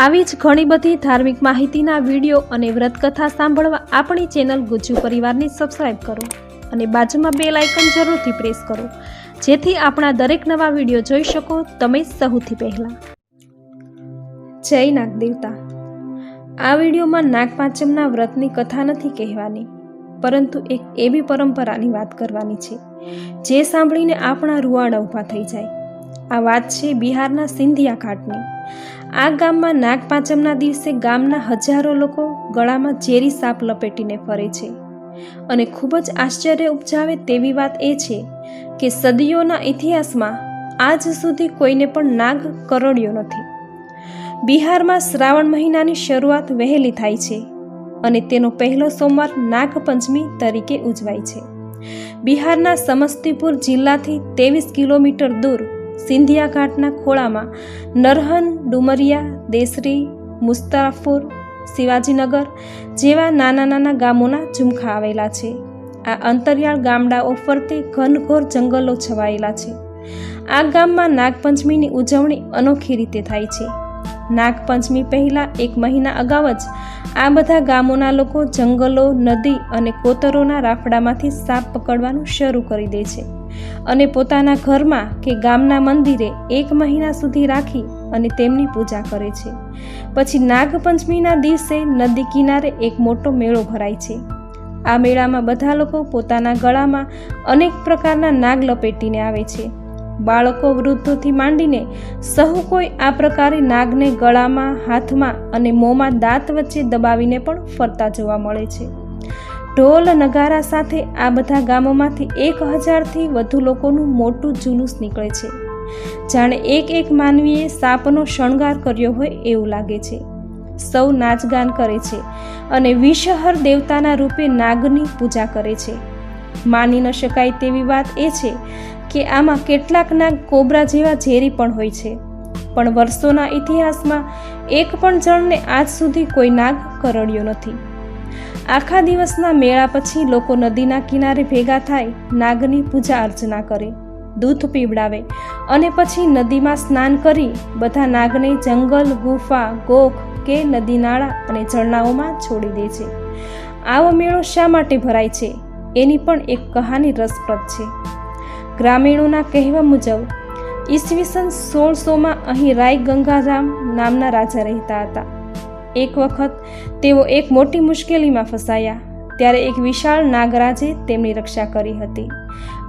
આવી જ ઘણી બધી ધાર્મિક માહિતીના વીડિયો અને વ્રતકથા સાંભળવા આપણી ચેનલ ગુજ્જુ પરિવારને સબસ્ક્રાઈબ કરો અને બાજુમાં બે લાઇકન જરૂરથી પ્રેસ કરો. જેથી આપણા દરેક નવા વીડિયો જોઈ શકો તમે સૌથી પહેલાં. જય નાગદેવતા. આ વિડીયોમાં નાગપાંચમના વ્રતની કથા નથી કહેવાની, પરંતુ એક એવી પરંપરાની વાત કરવાની છે, જે સાંભળીને આપણા રૂવાડા ઊભા થઈ જાય. આ વાત છે બિહારના સિંધિયા ઘાટની. આ ગામમાં નાગપાંચમના દિવસે ગામના હજારો લોકો ગળામાં ઝેરી સાપ લપેટીને ફરે છે. અને ખૂબ જ આશ્ચર્ય ઉપજાવે તેવી વાત એ છે કે સદીઓના ઇતિહાસમાં આજ સુધી કોઈને પણ નાગ કરડ્યો નથી. બિહારમાં શ્રાવણ મહિનાની શરૂઆત વહેલી થાય છે અને તેનો પહેલો સોમવાર નાગપંચમી તરીકે ઉજવાય છે. બિહારના સમસ્તીપુર જિલ્લાથી ત્રેવીસ કિલોમીટર દૂર સિંધિયા ઘાટના ખોળામાં નરહન, ડુમરિયા, દેસરી, મુસ્તાફુર, શિવાજીનગર જેવા નાના નાના ગામોના ઝુમખા આવેલા છે. આ અંતરિયાળ ગામડાઓ ફરતે ઘનઘોર જંગલો છવાયેલા છે. આ ગામમાં નાગપંચમીની ઉજવણી અનોખી રીતે થાય છે. નાગપંચમી પહેલાં એક મહિના અગાઉ જ આ બધા ગામોના લોકો જંગલો, નદી અને કોતરોના રાફડામાંથી સાપ પકડવાનું શરૂ કરી દે છે. અને પોતાના ઘરમાં કે ગામના મંદિરે એક મહિના સુધી રાખી અને તેમની પૂજા કરે છે. પછી નાગપંચમીના દિવસે નદી કિનારે એક મોટો મેળો ભરાય છે. આ મેળામાં બધા લોકો પોતાના ગળામાં અનેક પ્રકારના નાગ લપેટીને આવે છે. બાળકો વૃદ્ધોથી માંડીને સહુ કોઈ આ પ્રકારે નાગને ગળામાં, હાથમાં અને મોંમાં દાંત વચ્ચે દબાવીને પણ ફરતા જોવા મળે છે. ઢોલ નગારા સાથે આ બધા ગામોમાંથી એક હજારથી વધુ લોકોનું મોટું જુલુસ નીકળે છે. જાણે એક એક માનવીએ સાપનો શણગાર કર્યો હોય એવું લાગે છે. સૌ નાચગાન કરે છે અને વિષહર દેવતાના રૂપે નાગની પૂજા કરે છે. માની ન શકાય તેવી વાત એ છે કે આમાં કેટલાક નાગ કોબરા જેવા ઝેરી પણ હોય છે. પણ વર્ષોના ઇતિહાસમાં એક પણ જણને આજ સુધી કોઈ નાગ કરડ્યો નથી. આખા દિવસના મેળા પછી લોકો નદીના કિનારે ભેગા થાય, નાગની પૂજા અર્ચના કરે, દૂધ પીવડાવે અને પછી નદીમાં સ્નાન કરી બધા નાગને જંગલ, ગુફા, ગોખ કે નદી નાળા અને ઝરણાઓમાં છોડી દે છે. આવો મેળો શા માટે ભરાય છે? એની પણ એક કહાની રસપ્રદ છે. ગ્રામીણોના કહેવા મુજબ, ઈસવીસન સોળસોમાં અહીં રાય ગંગારામ નામના રાજા રહેતા હતા. એક વખત તેઓ એક મોટી મુશ્કેલીમાં ફસાયા. ત્યારે એક વિશાળ નાગરાજે તેમની રક્ષા કરી હતી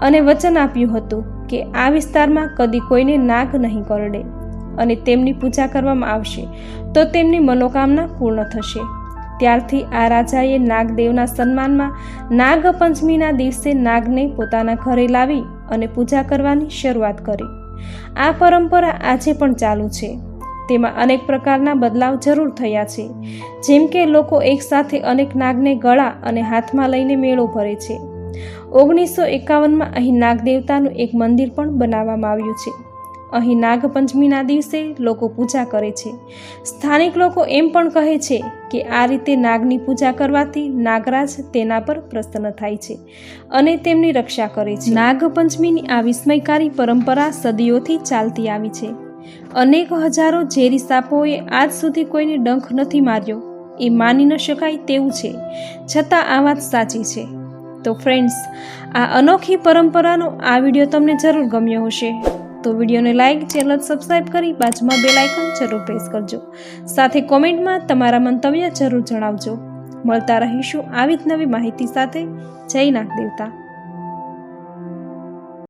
અને વચન આપ્યું હતું કે આ વિસ્તારમાં કદી કોઈને નાગ નહીં કરડે અને તેમની પૂજા કરવામાં આવશે તો તેમની મનોકામના પૂર્ણ થશે. ત્યારથી આ રાજાએ નાગદેવના સન્માનમાં નાગપંચમીના દિવસે નાગને પોતાના ઘરે લાવી અને પૂજા કરવાની શરૂઆત કરી. આ પરંપરા આજે પણ ચાલુ છે. તેમાં અનેક પ્રકારના બદલાવ જરૂર થયા છે. જેમ કે લોકો એકસાથે અનેક નાગને ગળા અને હાથમાં લઈને મેળો ભરે છે. ઓગણીસો એકાવનમાં અહીં નાગદેવતાનું એક મંદિર પણ બનાવવામાં આવ્યું છે. અહીં નાગપંચમીના દિવસે લોકો પૂજા કરે છે. સ્થાનિક લોકો એમ પણ કહે છે કે આ રીતે નાગની પૂજા કરવાથી નાગરાજ તેના પર પ્રસન્ન થાય છે અને તેમની રક્ષા કરે છે. નાગપંચમીની આ વિસ્મયકારી પરંપરા સદીઓથી ચાલતી આવી છે. અનેક હજારો ઝેરી સાપોએ આજ સુધી કોઈને ડંખ નથી માર્યો. એ માની ન શકાય તેવું છે. છતાં આ વાત સાચી છે. તો ફ્રેન્ડ્સ આ અનોખી પરંપરાનો આ વીડિયો તમને જરૂર ગમ્યો હશે. તો વિડીયોને લાઇક ચેનલ સબસ્ક્રાઇબ કરી બાજુમાં બે લાઇકન જરૂર પ્રેસ કરજો. સાથે કોમેન્ટમાં તમારા મંતવ્ય જરૂર જણાવજો. મળતા રહીશું આવી જ નવી માહિતી સાથે. જય નાગદેવતા.